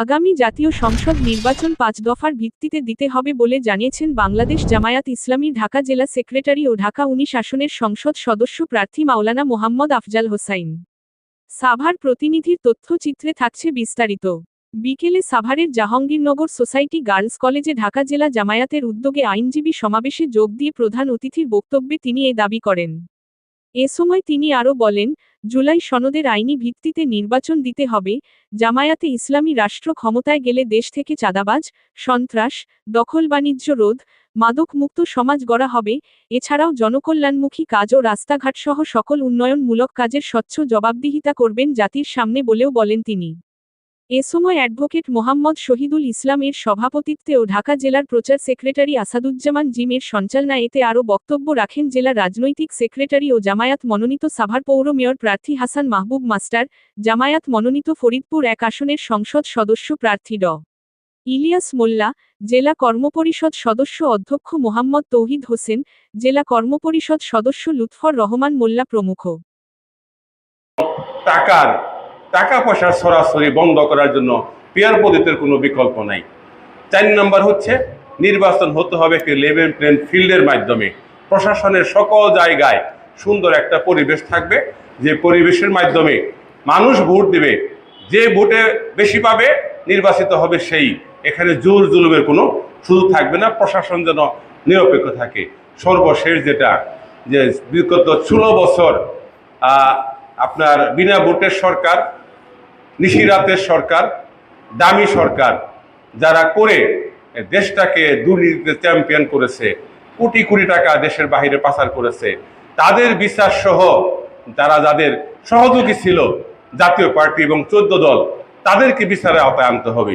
আগামী জাতীয় সংসদ নির্বাচন পাঁচ দফার ভিত্তিতে দিতে হবে বলে জানিয়েছেন বাংলাদেশ জামায়াত ইসলামী ঢাকা জেলা সেক্রেটারি ও ঢাকা উনিশ আসনের সংসদ সদস্য প্রার্থী মাওলানা মোহাম্মদ আফজাল হোসাইন। সাভার প্রতিনিধির তথ্যচিত্রে থাকছে বিস্তারিত। বিকেলে সাভারের জাহাঙ্গীরনগর সোসাইটি গার্লস কলেজে ঢাকা জেলা জামায়াতের উদ্যোগে আইনজীবী সমাবেশে যোগ দিয়ে প্রধান অতিথির বক্তব্যে তিনি এ দাবি করেন। এ সময় তিনি আরও বলেন জুলাই সনদের আইনি ভিত্তিতে নির্বাচন দিতে হবে, জামায়াতে ইসলামী রাষ্ট্র ক্ষমতায় গেলে দেশ থেকে চাঁদাবাজ, সন্ত্রাস, দখল বাণিজ্য রোধ মাদকমুক্ত সমাজ গড়া হবে, এছাড়াও জনকল্যাণমুখী কাজ ও রাস্তাঘাটসহ সকল উন্নয়নমূলক কাজের স্বচ্ছ জবাবদিহিতা করবেন জাতির সামনে বলেও বলেন তিনি। এ সময় অ্যাডভোকেট মোহাম্মদ শহীদুল ইসলাম এর সভাপতিত্বে ও ঢাকা জেলার প্রচার সেক্রেটারি আসাদুজ্জামান জিমের সঞ্চালনায় এতে আরও বক্তব্য রাখেন জেলা রাজনৈতিক সেক্রেটারি ও জামায়াত মনোনীত সাভার পৌর মেয়র প্রার্থী হাসান মাহবুব মাস্টার, জামায়াত মনোনীত ফরিদপুর এক আসনের সংসদ সদস্য প্রার্থী ড। ইলিয়াস মোল্লা, জেলা কর্মপরিষদ সদস্য অধ্যক্ষ মোহাম্মদ তৌহিদ হোসেন, জেলা কর্মপরিষদ সদস্য লুৎফর রহমান মোল্লা প্রমুখ। টাকার টাকা পয়সা সরাসরি বন্ধ করার জন্য পেয়ার পদ্ধতির কোনো বিকল্প নাই। চার নম্বর হচ্ছে, নির্বাচন হতে হবে একটি লেভেল প্লেন ফিল্ডের মাধ্যমে। প্রশাসনের সকল জায়গায় সুন্দর একটা পরিবেশ থাকবে। যে পরিবেশের মাধ্যমে মানুষ ভোট দেবে, যে ভোটে বেশি পাবে, নির্বাচিত হবে সেই। এখানে জোর জুলুমের কোনো সুযোগ থাকবে না, প্রশাসন যেন নিরপেক্ষ থাকে। সর্বশেষ যেটা, যে বিগত ষোলো বছর আপনার বিনা ভোটের সরকার নিশিরাতের সরকার, দামি সরকার, যারা করে দেশটাকে দুর্নীতিতে চ্যাম্পিয়ন করেছে, কোটি কোটি টাকা দেশের বাহিরে পাচার করেছে, তাদের বিশ্বাস সহ যারা যাদের সহযোগী ছিল জাতীয় পার্টি এবং চোদ্দ দল, তাদেরকে বিচারে আওতায় আনতে হবে।